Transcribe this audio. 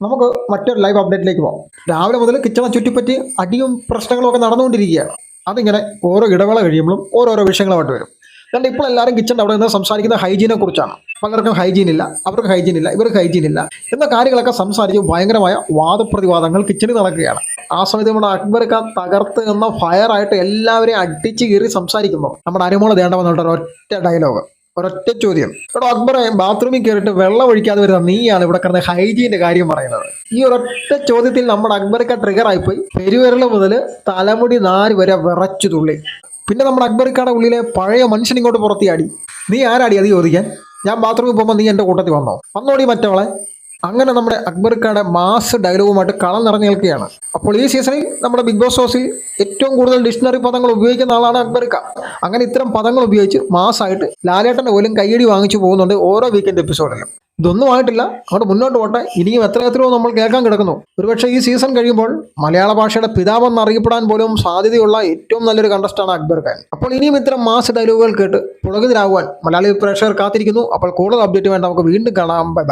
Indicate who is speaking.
Speaker 1: നമുക്ക് മറ്റൊരു ലൈവ് അപ്ഡേറ്റിലേക്ക് പോകാം രാവിലെ മുതൽ കിച്ചണ ചുറ്റിപ്പറ്റി അടിയും പ്രശ്നങ്ങളും ഒക്കെ നടന്നുകൊണ്ടിരിക്കുകയാണ് അതിങ്ങനെ ഓരോ ഇടവേള കഴിയുമ്പോഴും ഓരോരോ വിഷയങ്ങളുമായിട്ട് വരും. കാരണം ഇപ്പോൾ എല്ലാവരും കിച്ചണിന്റെ അവിടെ നിന്ന് സംസാരിക്കുന്ന ഹൈജീനെ കുറിച്ചാണ്. പലർക്കും ഹൈജീൻ ഇല്ല അവർക്ക് ഹൈജീൻ ഇല്ല ഇവർക്ക് ഹൈജീൻ ഇല്ല എന്ന കാര്യങ്ങളൊക്കെ സംസാരിച്ച് ഭയങ്കരമായ വാദപ്രതിവാദങ്ങൾ കിച്ചണിൽ നടക്കുകയാണ്. ആ സമയത്ത് നമ്മുടെ അക്ബർക്ക് തകർത്ത് എന്ന ഫയറായിട്ട് എല്ലാവരെയും അടിച്ച് കീറി സംസാരിക്കുമ്പോൾ നമ്മുടെ അനുമോള ദേണ്ട ഒറ്റ ഡയലോഗ് ഒരൊറ്റ ചോദ്യം. ഇവിടെ അക്ബറെ ബാത്റൂമിൽ കയറിയിട്ട് വെള്ളം ഒഴിക്കാതെ വരുന്ന നീയാണ് ഇവിടെ കിടന്ന് ഹൈജീന്റെ കാര്യം പറയുന്നത്. ഈ ഒരൊറ്റ ചോദ്യത്തിൽ നമ്മുടെ അക്ബർക്ക് ട്രിഗർ ആയിപ്പോയി. പെരുവിരൽ മുതൽ തലമുടി നാല് വരെ വിറച്ചു തുള്ളി. പിന്നെ നമ്മുടെ അക്ബറിക്കാടെ ഉള്ളിലെ പഴയ മനുഷ്യൻ ഇങ്ങോട്ട് പുറത്തിയാടി. നീ ആരാടി അത് ചോദിക്കാൻ? ഞാൻ ബാത്റൂമിൽ പോകുമ്പോൾ നീ എന്റെ കൂട്ടത്തിൽ വന്നോ? വന്നോടി മറ്റവളെ. അങ്ങനെ നമ്മുടെ അക്ബർ അക്ബർക്കാടെ മാസ് ഡയലോഗുമായിട്ട് കളം നിറഞ്ഞു നിൽക്കുകയാണ്. അപ്പോൾ ഈ സീസണിൽ നമ്മുടെ ബിഗ് ബോസ് ഹൗസിൽ ഏറ്റവും കൂടുതൽ ഡിക്ഷണറി പദങ്ങൾ ഉപയോഗിക്കുന്ന ആളാണ് അക്ബർ അക്ബർക്ക. അങ്ങനെ ഇത്തരം പദങ്ങൾ ഉപയോഗിച്ച് മാസമായിട്ട് ലാലേട്ടന്റെ പോലും കയ്യടി വാങ്ങിച്ചു പോകുന്നുണ്ട് ഓരോ വീക്കെൻഡ് എപ്പിസോഡിലും ഇതൊന്നും ആയിട്ടില്ല. അങ്ങോട്ട് മുന്നോട്ട് പോട്ടെ. ഇനിയും എത്ര എത്രയോ നമ്മൾ കേൾക്കാൻ കിടക്കുന്നു. ഒരുപക്ഷെ ഈ സീസൺ കഴിയുമ്പോൾ മലയാള ഭാഷയുടെ പിതാവെന്ന് അറിയപ്പെടാൻ പോലും സാധ്യതയുള്ള ഏറ്റവും നല്ലൊരു കണ്ടസ്റ്റാണ് അക്ബർ ഖാൻ അപ്പോൾ ഇനിയും ഇത്തരം മാസ് ഡയലോഗുകൾ കേട്ട് പുളകിതരാകുവാൻ മലയാളി പ്രേക്ഷകർ കാത്തിരിക്കുന്നു. അപ്പോൾ കൂടുതൽ അപ്ഡേറ്റ് വേണ്ട നമുക്ക് വീണ്ടും കാണാം. ബൈ